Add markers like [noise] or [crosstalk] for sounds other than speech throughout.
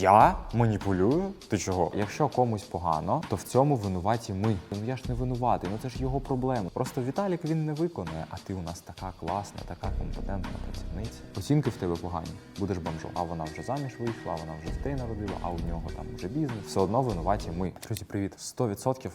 я маніпулюю? Ти чого? Якщо комусь погано, то в цьому винуваті ми. Ну я ж не винуватий, ну це ж його проблема. Просто Віталік він не виконує, а ти у нас така класна, така компетентна працівниця. Оцінки в тебе погані, будеш бомжом. А вона вже заміж вийшла, вона вже дітей народила, а у нього там вже бізнес. Все одно винуваті ми. Друзі, привіт. 100%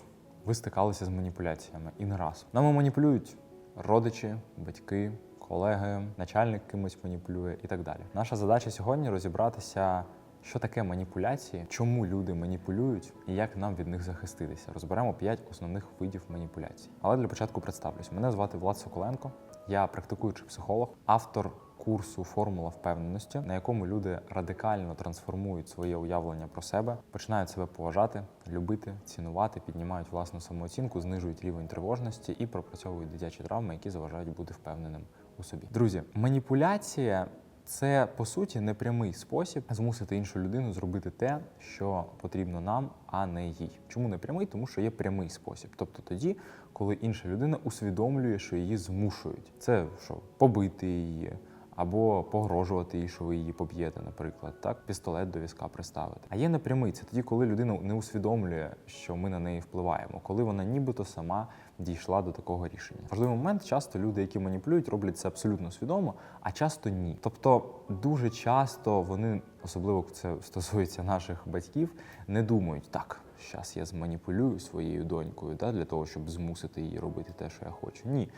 ви стикалися з маніпуляціями і не раз. Нами маніпулюють родичі, батьки, колеги, начальник кимось маніпулює і так далі. Наша задача сьогодні розібратися. Що таке маніпуляції, чому люди маніпулюють і як нам від них захиститися? Розберемо п'ять основних видів маніпуляцій. Але для початку представлюсь. Мене звати Влад Соколенко, я практикуючий психолог, автор курсу Формула впевненості, на якому люди радикально трансформують своє уявлення про себе, починають себе поважати, любити, цінувати, піднімають власну самооцінку, знижують рівень тривожності і пропрацьовують дитячі травми, які заважають бути впевненим у собі. Друзі, маніпуляція. Це по суті непрямий спосіб змусити іншу людину зробити те, що потрібно нам, а не їй. Чому не прямий? Тому що є прямий спосіб. Тобто тоді, коли інша людина усвідомлює, що її змушують. Це що побити її. Або погрожувати їй, що ви її поб'єте, наприклад, так пістолет до візка приставити. А є непрямий це тоді, коли людина не усвідомлює, що ми на неї впливаємо, коли вона нібито сама дійшла до такого рішення. Важливий момент часто люди, які маніпулюють, роблять це абсолютно свідомо, а часто ні. Тобто дуже часто вони, особливо це стосується наших батьків, не думають так. Зараз я зманіпулюю своєю донькою да, для того, щоб змусити її робити те, що я хочу. Ні.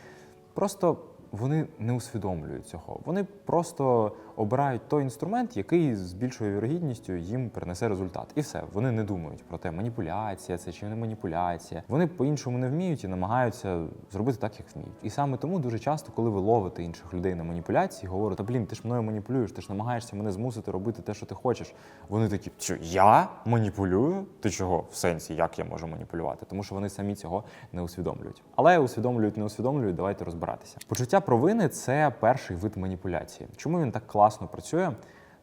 Просто вони не усвідомлюють цього. Вони просто обирають той інструмент, який з більшою вірогідністю їм принесе результат. І все. Вони не думають про те, маніпуляція це чи не маніпуляція. Вони по-іншому не вміють і намагаються зробити так, як вміють. І саме тому дуже часто, коли ви ловите інших людей на маніпуляції, говорите, блін, ти ж мною маніпулюєш, ти ж намагаєшся мене змусити робити те, що ти хочеш. Вони такі, що я маніпулюю? Ти чого? В сенсі, як я можу маніпулювати? Тому що вони самі цього не усвідомлюють. Але усвідомлюють, не усвідомлюють, давайте розбиратися. Почуття провини це перший вид маніпуляції. Чому він так класно працює?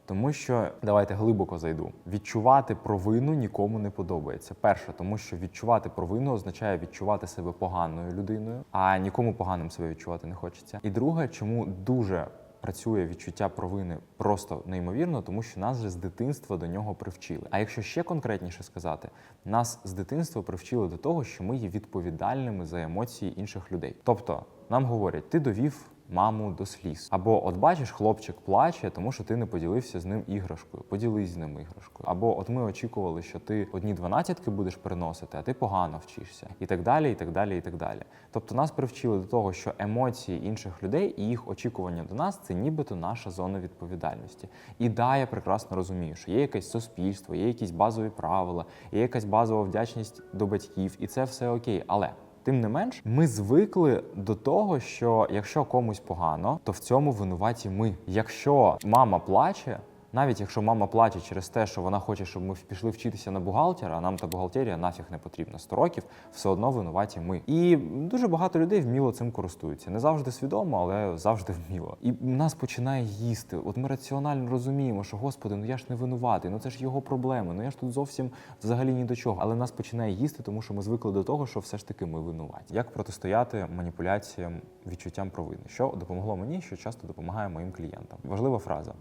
Тому що давайте глибоко зайду. Відчувати провину нікому не подобається. Перше, тому що відчувати провину означає відчувати себе поганою людиною, а нікому поганим себе відчувати не хочеться. І друге, чому дуже працює відчуття провини просто неймовірно, тому що нас же з дитинства до нього привчили. А якщо ще конкретніше сказати, нас з дитинства привчили до того, що ми є відповідальними за емоції інших людей. Тобто нам говорять, ти довів маму до сліз. Або от бачиш, хлопчик плаче, тому що ти не поділився з ним іграшкою. Поділись з ним іграшкою. Або от ми очікували, що ти одні дванадцятки будеш приносити, а ти погано вчишся, і так далі, і так далі, і так далі. Тобто нас привчили до того, що емоції інших людей і їх очікування до нас це нібито наша зона відповідальності. І да, я прекрасно розумію, що є якесь суспільство, є якісь базові правила, є якась базова вдячність до батьків, і це все окей. Але Тим не менш, ми звикли до того, що якщо комусь погано, то в цьому винуваті ми. Якщо мама плаче, навіть якщо мама плаче через те, що вона хоче, щоб ми пішли вчитися на бухгалтера, а нам та бухгалтерія нафіг не потрібна 100 років, все одно винуваті ми. І дуже багато людей вміло цим користуються. Не завжди свідомо, але завжди вміло. І нас починає їсти. От ми раціонально розуміємо, що господи, ну я ж не винуватий, ну це ж його проблеми. Ну я ж тут зовсім взагалі ні до чого. Але нас починає їсти, тому що ми звикли до того, що все ж таки ми винуваті. Як протистояти маніпуляціям, відчуттям провини? Що допомогло мені, що часто допомагає моїм клієнтам? Важлива фраза.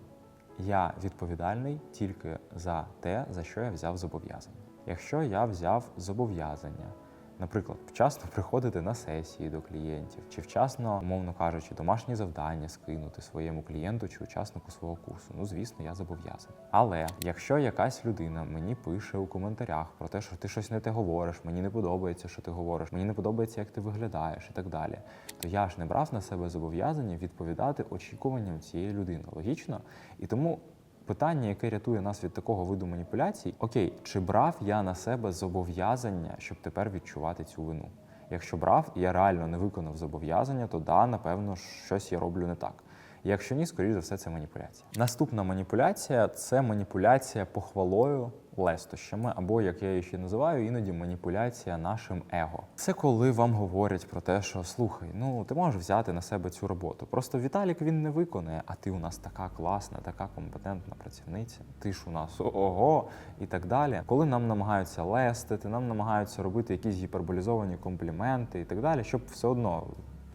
Я відповідальний тільки за те, за що я взяв зобов'язання. Якщо я взяв зобов'язання, наприклад, вчасно приходити на сесії до клієнтів, чи вчасно, умовно кажучи, домашні завдання скинути своєму клієнту чи учаснику свого курсу, ну звісно, я зобов'язаний. Але якщо якась людина мені пише у коментарях про те, що ти щось не те говориш, мені не подобається, що ти говориш, мені не подобається, як ти виглядаєш, і так далі, то я ж не брав на себе зобов'язання відповідати очікуванням цієї людини. Логічно? І тому. Питання, яке рятує нас від такого виду маніпуляцій, окей, чи брав я на себе зобов'язання, щоб тепер відчувати цю вину? Якщо брав і я реально не виконав зобов'язання, то да, напевно, щось я роблю не так. Якщо ні, скоріш за все, це маніпуляція. Наступна маніпуляція це маніпуляція похвалою, лестощами, або як я її ще називаю, іноді маніпуляція нашим его. Це коли вам говорять про те, що слухай, ну ти можеш взяти на себе цю роботу. Просто Віталік він не виконує, а ти у нас така класна, така компетентна працівниця. Ти ж у нас ого і так далі. Коли нам намагаються лестити, нам намагаються робити якісь гіперболізовані компліменти і так далі, щоб все одно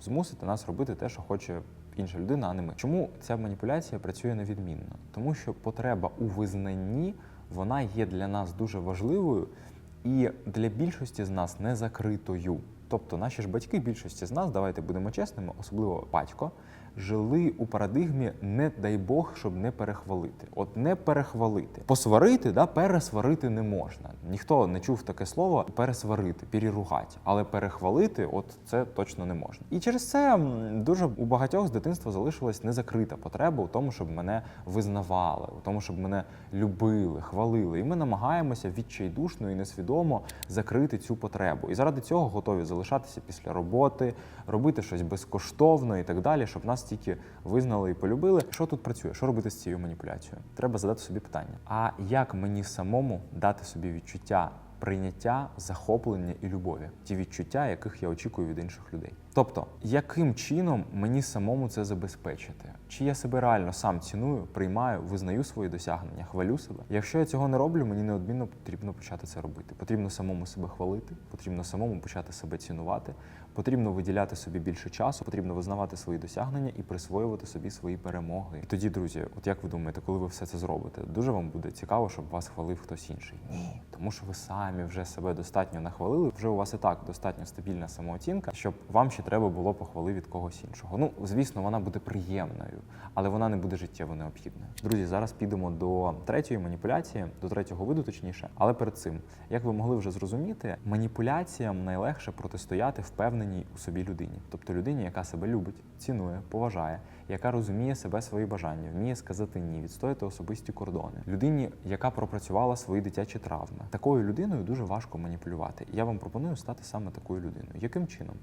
змусити нас робити те, що хоче інша людина, а не ми. Чому ця маніпуляція працює невідмінно? Тому що потреба у визнанні вона є для нас дуже важливою і для більшості з нас не закритою. Тобто наші ж батьки, більшості з нас, давайте будемо чесними, особливо батько, жили у парадигмі не дай Бог, щоб не перехвалити. От не перехвалити. Посварити, да, пересварити не можна. Ніхто не чув таке слово пересварити, переругати. Але перехвалити, от це точно не можна. І через це дуже у багатьох з дитинства залишилась незакрита потреба у тому, щоб мене визнавали, у тому, щоб мене любили, хвалили. І ми намагаємося відчайдушно і несвідомо закрити цю потребу. І заради цього готові залишатися після роботи, робити щось безкоштовно і так далі, щоб нас тільки визнали і полюбили. Що тут працює? Що робити з цією маніпуляцією? Треба задати собі питання: а як мені самому дати собі відчуття? Прийняття, захоплення і любові, ті відчуття, яких я очікую від інших людей. Тобто, яким чином мені самому це забезпечити? Чи я себе реально сам ціную, приймаю, визнаю свої досягнення, хвалю себе? Якщо я цього не роблю, мені неодмінно потрібно почати це робити. Потрібно самому себе хвалити, потрібно самому почати себе цінувати, потрібно виділяти собі більше часу, потрібно визнавати свої досягнення і присвоювати собі свої перемоги. І тоді, друзі, от як ви думаєте, коли ви все це зробите, дуже вам буде цікаво, щоб вас хвалив хтось інший? Ні, тому що ви самі вже себе достатньо нахвалили. Вже у вас і так достатньо стабільна самооцінка, щоб вам ще треба було похвали від когось іншого. Ну, звісно, вона буде приємною, але вона не буде життєво необхідною. Друзі, зараз підемо до третьої маніпуляції, до третього виду, точніше. Але перед цим, як ви могли вже зрозуміти, маніпуляціям найлегше протистояти впевненій у собі людині, тобто людині, яка себе любить, цінує, поважає, яка розуміє себе свої бажання, вміє сказати ні, відстояти особисті кордони. Людині, яка пропрацювала свої дитячі травми. Такою людиною дуже важко маніпулювати. Я вам пропоную стати саме такою людиною. Яким чином?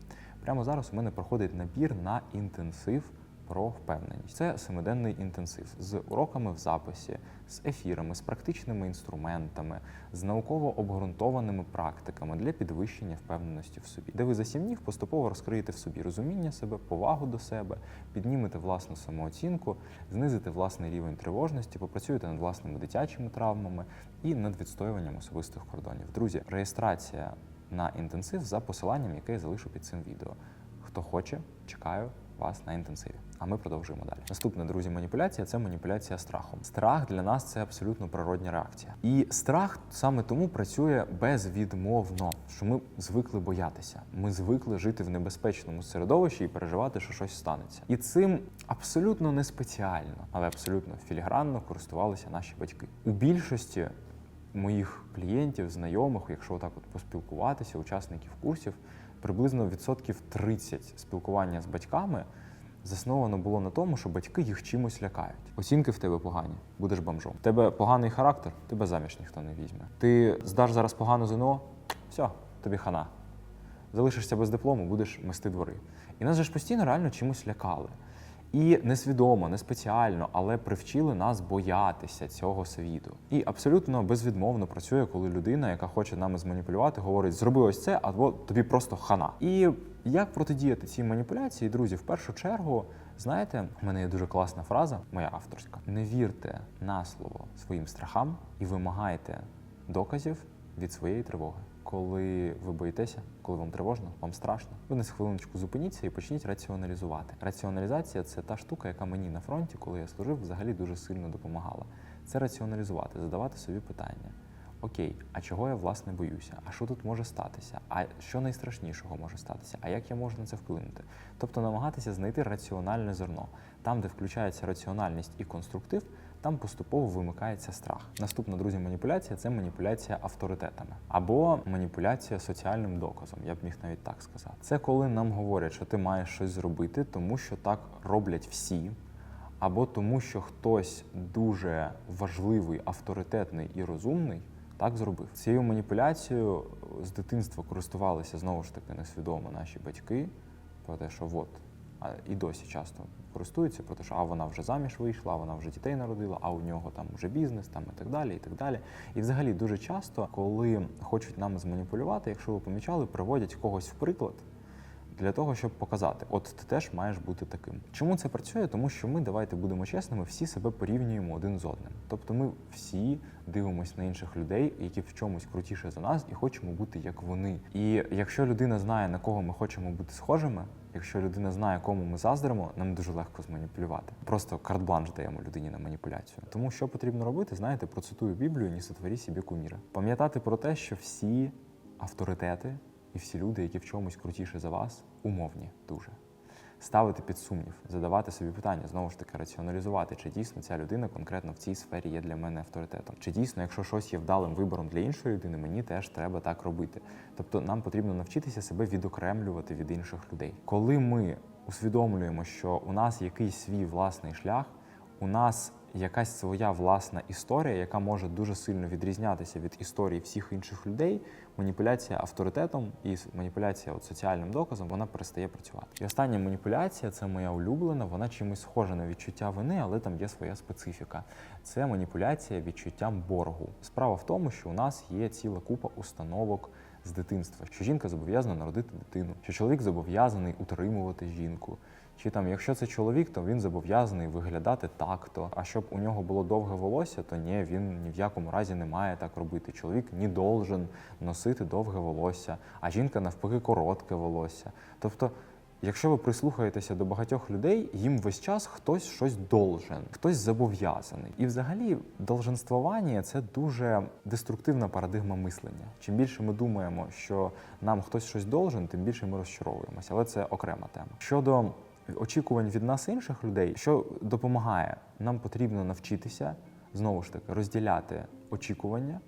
Прямо зараз у мене проходить набір на інтенсив про впевненість. Це семиденний інтенсив з уроками в записі, з ефірами, з практичними інструментами, з науково обґрунтованими практиками для підвищення впевненості в собі, де ви за сім днів поступово розкриєте в собі розуміння себе, повагу до себе, піднімете власну самооцінку, знизите власний рівень тривожності, попрацюєте над власними дитячими травмами і над відстоюванням особистих кордонів. Друзі, реєстрація на інтенсив за посиланням, яке я залишу під цим відео. Хто хоче, чекаю вас на інтенсиві. А ми продовжуємо далі. Наступна, друзі, маніпуляція це маніпуляція страхом. Страх для нас це абсолютно природня реакція. І страх саме тому працює безвідмовно, що ми звикли боятися. Ми звикли жити в небезпечному середовищі і переживати, що щось станеться. І цим абсолютно не спеціально, але абсолютно філігранно користувалися наші батьки. У більшості моїх клієнтів, знайомих, якщо отак от поспілкуватися, учасників курсів, приблизно відсотків 30 спілкування з батьками засновано було на тому, що батьки їх чимось лякають. Оцінки в тебе погані, будеш бомжом. В тебе поганий характер, тебе заміж ніхто не візьме. Ти здаш зараз погано ЗНО, все, тобі хана. Залишишся без диплому, будеш мести двори. І нас же ж постійно реально чимось лякали. І несвідомо, не спеціально, але привчили нас боятися цього світу. І абсолютно безвідмовно працює, коли людина, яка хоче нами зманіпулювати, говорить: зроби ось це, або тобі просто хана. І як протидіяти цій маніпуляції, друзі, в першу чергу, знаєте, у мене є дуже класна фраза, моя авторська: не вірте на слово своїм страхам і вимагайте доказів від своєї тривоги. Коли ви боїтеся, коли вам тривожно, вам страшно, ви на хвилиночку зупиніться і почніть раціоналізувати. Раціоналізація це та штука, яка мені на фронті, коли я служив, взагалі дуже сильно допомагала. Це раціоналізувати, задавати собі питання. Окей, а чого я власне боюся? А що тут може статися? А що найстрашнішого може статися? А як я можу на це вплинути? Тобто намагатися знайти раціональне зерно. Там, де включається раціональність і конструктив, там поступово вимикається страх. Наступна, друзі, маніпуляція це маніпуляція авторитетами або маніпуляція соціальним доказом. Я б міг навіть так сказати. Це коли нам говорять, що ти маєш щось зробити, тому що так роблять всі. Або тому, що хтось дуже важливий, авторитетний і розумний так зробив. Цією маніпуляцією з дитинства користувалися знову ж таки несвідомо наші батьки про те, що от і досі часто користуються про те, що а вона вже заміж вийшла, вона вже дітей народила, а у нього там вже бізнес, там і так далі. І так далі. І взагалі дуже часто, коли хочуть нами зманіпулювати, якщо ви помічали, приводять когось в приклад. Для того, щоб показати, от ти теж маєш бути таким. Чому це працює? Тому що ми, давайте будемо чесними, всі себе порівнюємо один з одним. Тобто ми всі дивимося на інших людей, які в чомусь крутіше за нас, і хочемо бути як вони. І якщо людина знає, на кого ми хочемо бути схожими, якщо людина знає, кому ми заздримо, нам дуже легко зманіпулювати. Просто карт-бланш даємо людині на маніпуляцію. Тому що потрібно робити, знаєте, процитую Біблію, ні сотворі собі куміра. Пам'ятати про те, що всі авторитети і всі люди, які в чомусь крутіше за вас, умовні дуже. Ставити під сумнів, задавати собі питання, знову ж таки, раціоналізувати, чи дійсно ця людина конкретно в цій сфері є для мене авторитетом. Чи дійсно, якщо щось є вдалим вибором для іншої людини, мені теж треба так робити. Тобто нам потрібно навчитися себе відокремлювати від інших людей. Коли ми усвідомлюємо, що у нас якийсь свій власний шлях, у нас якась своя власна історія, яка може дуже сильно відрізнятися від історії всіх інших людей. Маніпуляція авторитетом і маніпуляція от соціальним доказом вона перестає працювати. І остання маніпуляція це моя улюблена. Вона чимось схожа на відчуття вини, але там є своя специфіка. Це маніпуляція відчуттям боргу. Справа в тому, що у нас є ціла купа установок з дитинства, що жінка зобов'язана народити дитину, що чоловік зобов'язаний утримувати жінку. Чи там, якщо це чоловік, то він зобов'язаний виглядати так-то. А щоб у нього було довге волосся, то ні, він ні в якому разі не має так робити. Чоловік не должен носити довге волосся, а жінка навпаки коротке волосся. Тобто, якщо ви прислухаєтеся до багатьох людей, їм весь час хтось щось должен, хтось зобов'язаний. І взагалі долженствування це дуже деструктивна парадигма мислення. Чим більше ми думаємо, що нам хтось щось должен, тим більше ми розчаровуємося. Але це окрема тема. Щодо очікувань від нас інших людей, що допомагає, нам потрібно навчитися знову ж таки розділяти очікування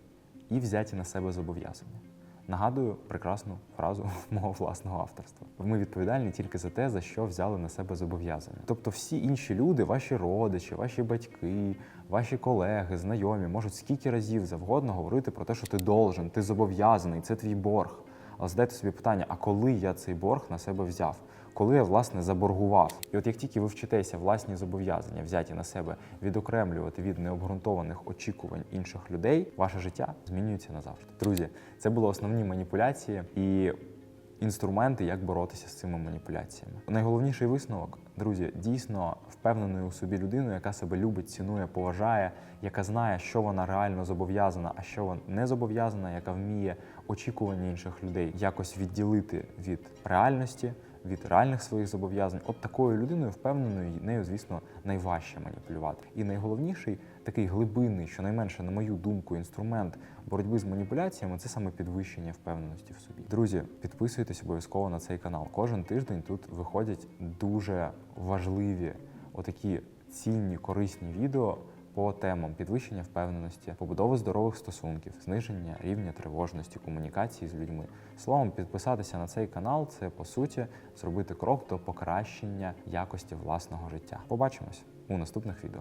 і взяті на себе зобов'язання. Нагадую прекрасну фразу [laughs] мого власного авторства. Ми відповідальні тільки за те, за що взяли на себе зобов'язання. Тобто, всі інші люди, ваші родичі, ваші батьки, ваші колеги, знайомі, можуть скільки разів завгодно говорити про те, що ти должен, ти зобов'язаний, це твій борг. Але задайте собі питання: а коли я цей борг на себе взяв? Коли я власне заборгував? І от як тільки ви вчитеся власні зобов'язання взяті на себе відокремлювати від необґрунтованих очікувань інших людей, ваше життя змінюється назавжди. Друзі, це були основні маніпуляції і інструменти, як боротися з цими маніпуляціями. Найголовніший висновок, друзі, дійсно впевненою у собі людиною, яка себе любить, цінує, поважає, яка знає, що вона реально зобов'язана, а що вона не зобов'язана, яка вміє очікування інших людей якось відділити від реальності. Від реальних своїх зобов'язань, от такою людиною, впевненою, нею, звісно, найважче маніпулювати. І найголовніший такий глибинний, щонайменше, на мою думку, інструмент боротьби з маніпуляціями це саме підвищення впевненості в собі. Друзі, підписуйтесь обов'язково на цей канал. Кожен тиждень тут виходять дуже важливі, отакі цінні, корисні відео по темам підвищення впевненості, побудови здорових стосунків, зниження рівня тривожності, комунікації з людьми. Словом, підписатися на цей канал це по суті зробити крок до покращення якості власного життя. Побачимось у наступних відео.